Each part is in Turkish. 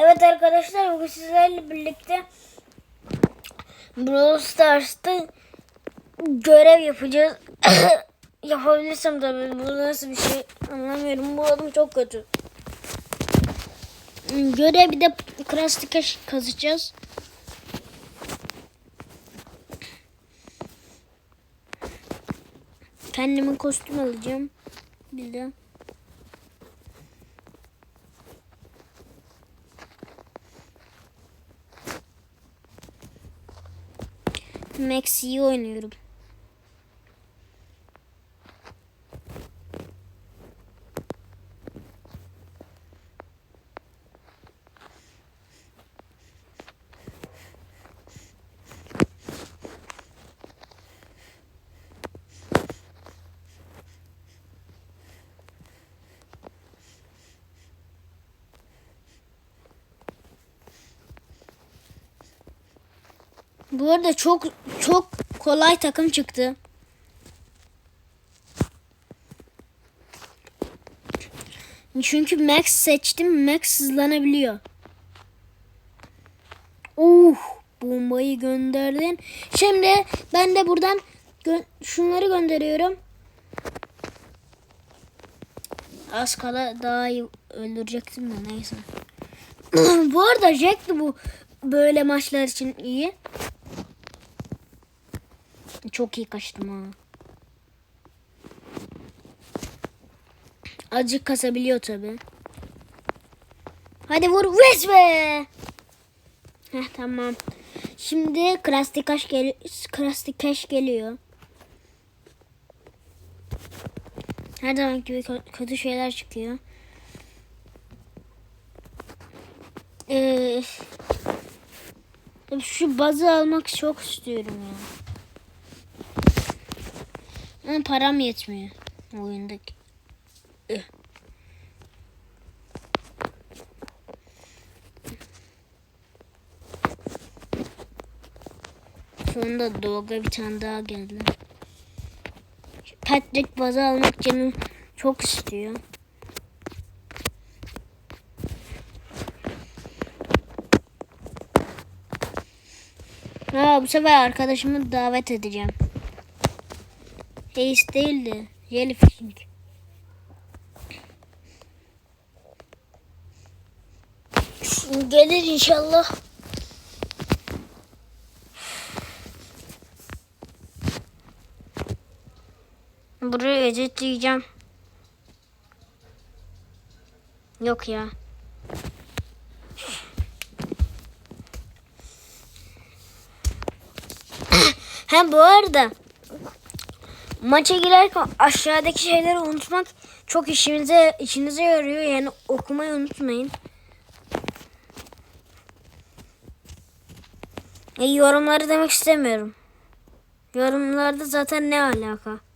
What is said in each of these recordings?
Evet arkadaşlar bugün sizlerle birlikte Brawl Stars'ta görev yapacağız. Yapabilirsem tabii bu nasıl bir şey anlamıyorum. Bu adım çok kötü. Görev bir de Krusty Cash kazacağız. Kendime kostüm alacağım. Bir de. Maxi'yi oynuyorum. Bu arada çok çok kolay takım çıktı. Çünkü Max seçtim. Max hızlanabiliyor. Uh, bombayı gönderdin. Şimdi ben de buradan gö- şunları gönderiyorum. Az kala daha iyi öldürecektim de neyse. bu arada Jack de bu böyle maçlar için iyi. Çok iyi kaçtım ha. Azıcık kasabiliyor tabi. Hadi vur vur be. Heh tamam. Şimdi Krusty Cash gel Krusty Cash geliyor. Her zaman gibi kö- kötü şeyler çıkıyor. Ee, şu bazı almak çok istiyorum ya. Ama param yetmiyor oyundaki. Üh. Sonunda Doga bir tane daha geldi. Patrick bazı almak canım çok istiyor. Ha, bu sefer arkadaşımı davet edeceğim. Ace değildi. Jellyfishing. Gelir inşallah. Buraya editleyeceğim. Yok ya. Hem bu arada maça girerken aşağıdaki şeyleri unutmak çok işinize işinize yarıyor. Yani okumayı unutmayın. E, yorumları demek istemiyorum. Yorumlarda zaten ne alaka?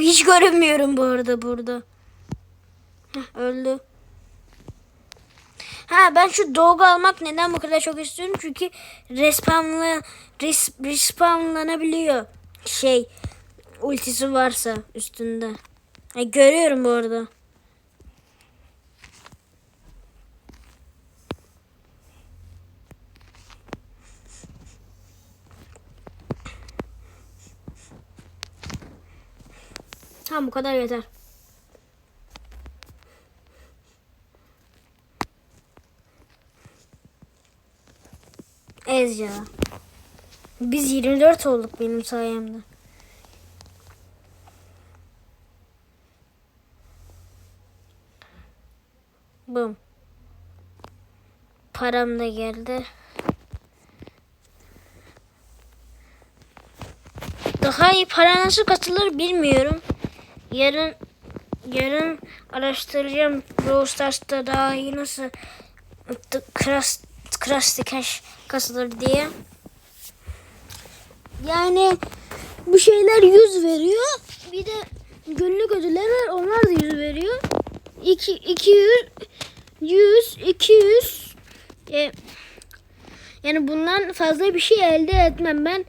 Abi hiç görünmüyorum bu arada burada. Heh, öldü. Ha ben şu dog almak neden bu kadar çok istiyorum? Çünkü respawnla res, respawnlanabiliyor. Şey ultisi varsa üstünde. E, görüyorum bu arada. Tamam bu kadar yeter. Ez ya. Biz 24 olduk benim sayemde. Bum. Param da geldi. Daha iyi para nasıl katılır bilmiyorum. Yarın yarın araştıracağım Brawl Stars'ta daha iyi nasıl Crash, Crash Cash kasılır diye. Yani bu şeyler 100 veriyor. Bir de günlük ödüller var. Onlar da 100 veriyor. 2 200 100 200 e, yani bundan fazla bir şey elde etmem. Ben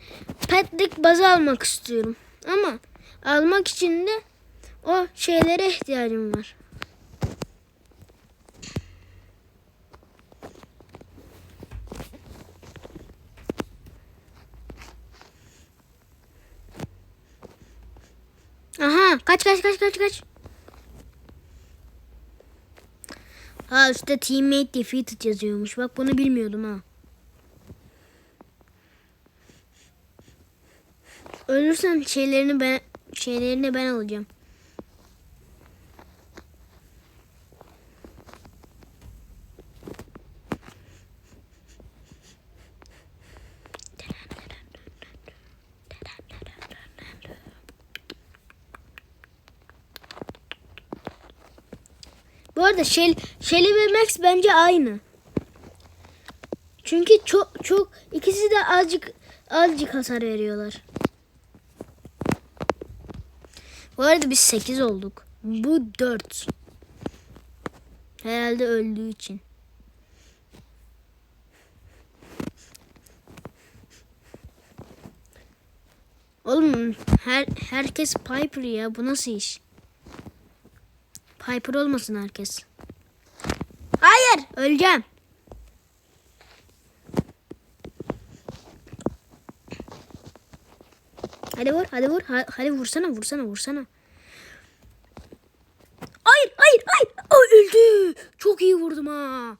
petlik bazı almak istiyorum. Ama almak için de o şeylere ihtiyacım var. Aha kaç kaç kaç kaç kaç. Ha üstte teammate defeated yazıyormuş. Bak bunu bilmiyordum ha. Ölürsen şeylerini ben şeylerini ben alacağım. Bu arada Shell, Shelly ve Max bence aynı. Çünkü çok çok ikisi de azıcık azıcık hasar veriyorlar. Bu arada biz 8 olduk. Bu 4. Herhalde öldüğü için. Oğlum her herkes Piper ya. Bu nasıl iş? Piper olmasın herkes. Hayır, öleceğim. Hadi vur, hadi vur. ha- Hadi vursana, vursana, vursana. Hayır, hayır, hayır. Ay, öldü. Çok iyi vurdum ha.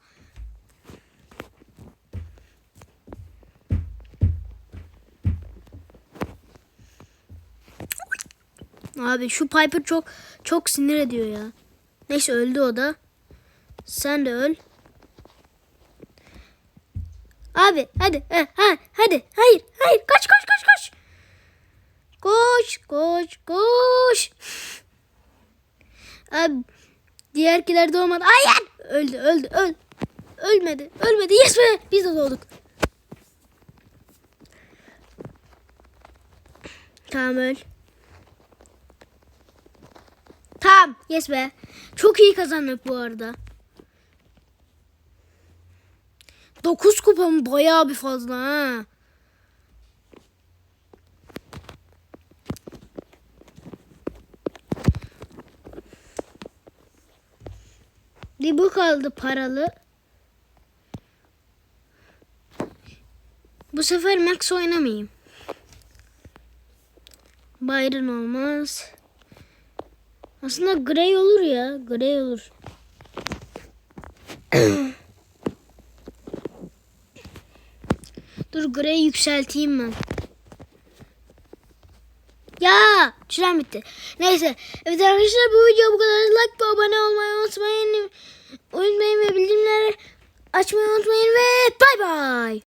Abi şu Piper çok çok sinir ediyor ya. Neyse öldü o da. Sen de öl. Abi hadi ha, ha, hadi hayır hayır kaç kaç kaç kaç. Koş koş koş. Abi diğerkiler doğmadı. Hayır öldü öldü öl. Ölmedi ölmedi yes be biz de doğduk. Tamam öl. Tamam. Yes be. Çok iyi kazandık bu arada. 9 kupam bayağı bir fazla ha. Bir bu kaldı paralı. Bu sefer Max oynamayayım. Byron olmaz. Aslında Grey olur ya. Grey olur. Dur Grey yükselteyim ben. Ya süren bitti. Neyse. Evet arkadaşlar bu video bu kadar. Like ve abone olmayı unutmayın. Unutmayın ve bildirimleri açmayı unutmayın ve bay bay.